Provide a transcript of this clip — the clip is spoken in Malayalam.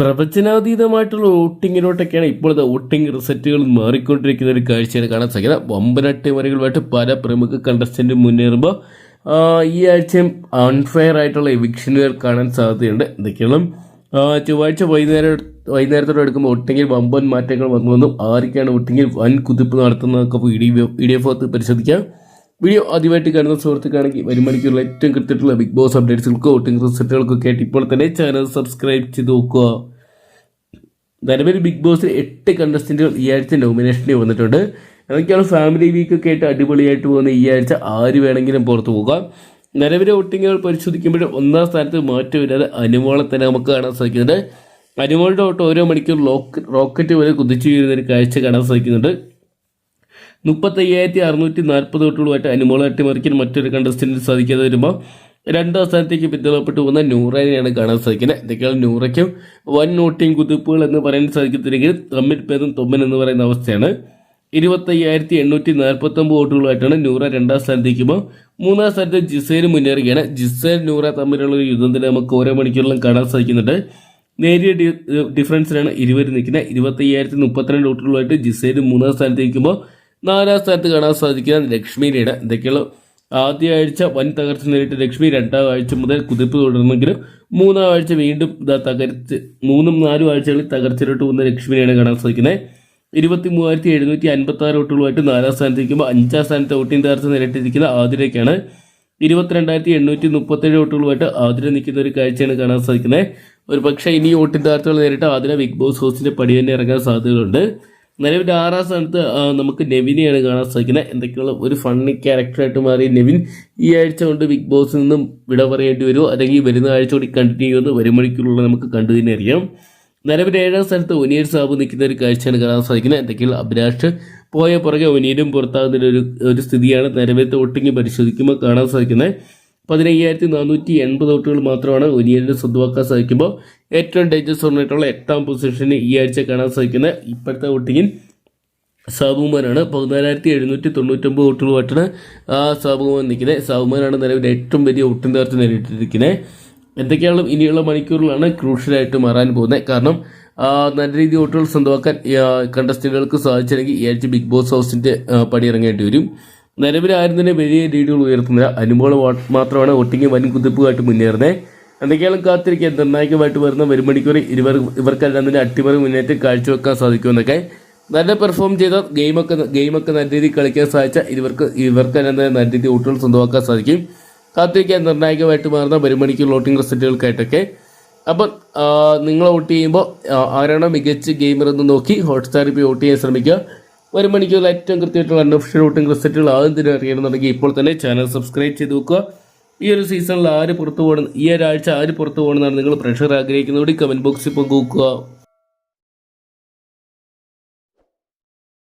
പ്രവചനാതീതമായിട്ടുള്ള വോട്ടിങ്ങിലോട്ടൊക്കെയാണ് ഇപ്പോഴത്തെ വോട്ടിംഗ് റിസൾട്ടുകൾ മാറിക്കൊണ്ടിരിക്കുന്ന ഒരു കാഴ്ചയാണ് കാണാൻ സാധിക്കുന്നത്. വമ്പനട്ടിമറികളുമായിട്ട് പല പ്രമുഖ കണ്ടസ്റ്റന്റും മുന്നേറുമ്പോൾ ഈ ആഴ്ചയും അൺഫെയർ ആയിട്ടുള്ള എവിക്ഷനുകൾ കാണാൻ സാധ്യതയുണ്ട്. എന്തൊക്കെയാണ് ചൊവ്വാഴ്ച വൈകുന്നേരം വൈകുന്നേരത്തോടെ എടുക്കുമ്പോൾ ഒട്ടെങ്കിൽ വമ്പൻ മാറ്റങ്ങൾ വന്നുവെന്നും ആരൊക്കെയാണ് ഒട്ടെങ്കിൽ വൻ കുതിപ്പ് നടത്തുന്നതൊക്കെ വീഡിയോ വീഡിയോ ഭാഗത്ത് പരിശോധിക്കാം. വീഡിയോ ആദ്യമായിട്ട് കാണുന്ന സുഹൃത്തുക്കാണെങ്കിൽ വരും മണിക്കൂറിൽ ഏറ്റവും കൃത്യമായിട്ടുള്ള ബിഗ് ബോസ് അപ്ഡേറ്റ്സുകൾക്കോ വോട്ടിംഗ് റിസൾട്ടുകൾക്കൊക്കെ ആയിട്ട് ഇപ്പോൾ തന്നെ ചാനൽ സബ്സ്ക്രൈബ് ചെയ്ത് നോക്കുക. നിലവിൽ ബിഗ് ബോസിൽ എട്ട് കണ്ടസ്റ്റന്റുകൾ ഈ ആഴ്ച നോമിനേഷനിൽ വന്നിട്ടുണ്ട്. അതൊക്കെയാണ് ഫാമിലി വീക്കൊക്കെ ആയിട്ട് അടിപൊളിയായിട്ട് പോകുന്ന ഈ ആഴ്ച. ആര് വേണമെങ്കിലും പുറത്തു പോകാം. നിലവിലെ വോട്ടിങ്ങുകൾ പരിശോധിക്കുമ്പോൾ ഒന്നാം സ്ഥാനത്ത് മാറ്റമില്ലാതെ അനുമോളെ തന്നെ നമുക്ക് കാണാൻ സാധിക്കുന്നുണ്ട്. അനുമോളുടെ ഓട്ടം ഓരോ മണിക്കൂർ റോക്കറ്റ് വരെ കുതിച്ചു വീഴുന്ന ഒരു കാഴ്ച കാണാൻ സാധിക്കുന്നുണ്ട്. മുപ്പത്തയ്യായിരത്തി അറുന്നൂറ്റി നാൽപ്പത് വോട്ടുകളുമായിട്ട് അനുമോളെ അട്ടിമറിക്കാൻ മറ്റൊരു കണ്ടസ്റ്റന്റിന് സാധിക്കാതെ വരുമ്പോൾ രണ്ടാം സ്ഥാനത്തേക്ക് പിന്തള്ളപ്പെട്ടു പോകുന്ന നൂറേനെയാണ് കാണാൻ സാധിക്കുന്നത്. എന്തൊക്കെയാണ് നൂറയ്ക്കും വൻ വോട്ടിംഗ് കുതിപ്പുകൾ എന്ന് പറയാൻ സാധിക്കത്തില്ലെങ്കിൽ തമ്മിൽ പേദം തൊമ്മൻ എന്ന് പറയുന്ന അവസ്ഥയാണ്. ഇരുപത്തയ്യായിരത്തി എണ്ണൂറ്റി നാൽപ്പത്തി ഒമ്പത് വോട്ടുകളുമായിട്ടാണ് നൂറ രണ്ടാം സ്ഥാനത്തേക്കുമ്പോൾ മൂന്നാം സ്ഥാനത്ത് ജിസേൽ മുന്നേറുകയാണ്. ജിസേൽ നൂറ തമ്മിലുള്ള ഒരു യുദ്ധം തന്നെ നമുക്ക് ഓരോ മണിക്കൂറിലും കാണാൻ സാധിക്കുന്നുണ്ട്. നേരിയ ഡിഫറൻസിലാണ് ഇരുവരും നിൽക്കുന്നത്. ഇരുപത്തയ്യായിരത്തി മുപ്പത്തിരണ്ട് വോട്ടുകളുമായിട്ട് ജിസേൽ മൂന്നാം സ്ഥാനത്തേക്കുമ്പോൾ നാലാം സ്ഥാനത്ത് കാണാൻ സാധിക്കുന്ന ലക്ഷ്മിയുടെ എന്തൊക്കെയുള്ള ആദ്യ ആഴ്ച വൻ തകർച്ച നേരിട്ട് ലക്ഷ്മി രണ്ടാം ആഴ്ച മുതൽ കുതിപ്പ് തുടർന്നെങ്കിലും മൂന്നാം ആഴ്ച വീണ്ടും ഇതാ തകർച്ച് മൂന്നും നാലും ആഴ്ചകളിൽ തകർച്ചയിലോട്ട് പോകുന്ന ലക്ഷ്മിയാണ് കാണാൻ സാധിക്കുന്നത്. ഇരുപത്തി മൂവായിരത്തി എഴുന്നൂറ്റി അൻപത്തി ആറ് വോട്ടുകളുമായിട്ട് നാലാം സ്ഥാനത്തിരിക്കുമ്പോൾ അഞ്ചാം സ്ഥാനത്ത് വോട്ടിംഗ് തകർച്ച നേരിട്ടിരിക്കുന്ന ആതിരയ്ക്കാണ്. ഇരുപത്തിരണ്ടായിരത്തി എണ്ണൂറ്റി മുപ്പത്തേഴ് വോട്ടുകളുമായിട്ട് ആതിര നിൽക്കുന്ന ഒരു കാഴ്ചയാണ് കാണാൻ സാധിക്കുന്നത്. ഒരു പക്ഷേ ഇനി വോട്ടിംഗ് തകർച്ചകൾ നേരിട്ട് ആതിര ബിഗ് ബോസ് ഹൗസിന്റെ പടി തന്നെ ഇറങ്ങാൻ സാധ്യതകളുണ്ട്. നിലവിൽ ആറാം സ്ഥാനത്ത് നമുക്ക് നെവിനെയാണ് കാണാൻ സാധിക്കുന്നത്. എന്തൊക്കെയുള്ള ഒരു ഫണ്ണി ക്യാരക്ടറായിട്ട് മാറിയ നെവിൻ ഈ ആഴ്ച കൊണ്ട് ബിഗ് ബോസിൽ നിന്നും വിട പറയേണ്ടി വരുമോ? അല്ലെങ്കിൽ വരുന്ന ആഴ്ച കൂടി കണ്ടിന്യൂ ചെയ്യുമെന്ന് വരും മണിക്കൂറുള്ള നമുക്ക് കണ്ടു തന്നെ അറിയാം. നിലവിൽ ഏഴാം സ്ഥാനത്ത് ഒനിയർ സാബു നിൽക്കുന്ന ഒരു കാഴ്ചയാണ് കാണാൻ സാധിക്കുന്നത്. എന്തൊക്കെയുള്ള അഭിലാഷ്? പോയ പുറകെ ഒനിയരും പുറത്താകുന്ന ഒരു ഒരു സ്ഥിതിയാണ്. നിലവിലത്തെ ഒട്ടിങ്ങി പരിശോധിക്കുമ്പോൾ കാണാൻ സാധിക്കുന്നത്. പതിനയ്യായിരത്തി നാനൂറ്റി എൺപത് വോട്ടുകൾ മാത്രമാണ് ഒനിയലിന് സ്വന്തമാക്കാൻ സാധിക്കുമ്പോൾ ഏറ്റവും ഡേഞ്ചർ സോണായിട്ടുള്ള എട്ടാം പൊസിഷന് ഈ ആഴ്ച കാണാൻ സാധിക്കുന്ന ഇപ്പോഴത്തെ വോട്ടിങ്ങിൽ സാബുമാനാണ്. പതിനാലായിരത്തി എഴുന്നൂറ്റി തൊണ്ണൂറ്റൊമ്പത് വോട്ടുകളുമായിട്ടാണ് ആ സാബുമാൻ നിൽക്കുന്നത് സാബുമാനാണ് നിലവിൽ ഏറ്റവും വലിയ വോട്ടിംഗ് തകർച്ച നേരിട്ടിരിക്കുന്നത് എന്തൊക്കെയാണ് ഇനിയുള്ള മണിക്കൂറിലാണ് ക്രൂഷ്യലായിട്ട് മാറാൻ പോകുന്നത് കാരണം നല്ല രീതിയിൽ വോട്ടുകൾ സ്വന്തമാക്കാൻ കണ്ടസ്റ്റന്റുകൾക്ക് സാധിച്ചില്ലെങ്കിൽ ഈ ആഴ്ച ബിഗ് ബോസ് ഹൗസിന്റെ ആ, പടിയിറങ്ങേണ്ടി വരും. നിലവിൽ ആരും തന്നെ വലിയ രീതികൾ ഉയർത്തുന്നില്ല. അനുമോൾ മാത്രമാണ് ഒട്ടിങ്ങി വൻ കുതിപ്പുമായിട്ട് മുന്നേറുന്നത് എന്തൊക്കെയാണ് കാത്തിരിക്കുക നിർണായകമായിട്ട് വരുന്ന ഒരു മണിക്കൂർ ഇവർ ഇവർക്കെല്ലാം തന്നെ അട്ടിമറി മുന്നേറ്റം കാഴ്ചവെക്കാൻ സാധിക്കുമെന്നൊക്കെ. നല്ല പെർഫോം ചെയ്ത ഗെയിമൊക്കെ ഗെയിമൊക്കെ നല്ല രീതിയിൽ കളിക്കാൻ സാധിച്ച ഇവർക്ക് ഇവർക്കെല്ലാം തന്നെ നല്ല രീതിയിൽ ഊട്ടുകൾ സ്വന്തമാക്കാൻ സാധിക്കും. കാത്തിരിക്കാൻ നിർണായകമായിട്ട് മാറുന്ന ഒരു മണിക്കൂർ വോട്ടിംഗ് റിസൾട്ടുകൾക്കായിട്ടൊക്കെ അപ്പം നിങ്ങൾ വോട്ട് ചെയ്യുമ്പോൾ ആരാണോ മികച്ച ഗെയിമർ എന്ന് നോക്കി ഹോട്ട്സ്റ്റാറിൽ പോയി വോട്ട് ചെയ്യാൻ ശ്രമിക്കുക. ഒരു മണിക്കൂർ ഏറ്റവും കൃത്യമായിട്ടുള്ള അൺഒഫീഷ്യൽ വോട്ടിംഗ് റിസൾട്ടുകൾ ആദ്യം തന്നെ അറിയണമെന്നുണ്ടെങ്കിൽ ഇപ്പോൾ തന്നെ ചാനൽ സബ്സ്ക്രൈബ് ചെയ്ത് വെക്കുക. ഈ ഒരു സീസണിൽ ആര് പുറത്തു പോകണം ഈ ഒരാഴ്ച ആര് പുറത്തു പോകണമെന്നാണ് നിങ്ങൾ പ്രഷർ ആഗ്രഹിക്കുന്നതോടെ കമന്റ് ബോക്സിൽ പങ്കുവെക്കുക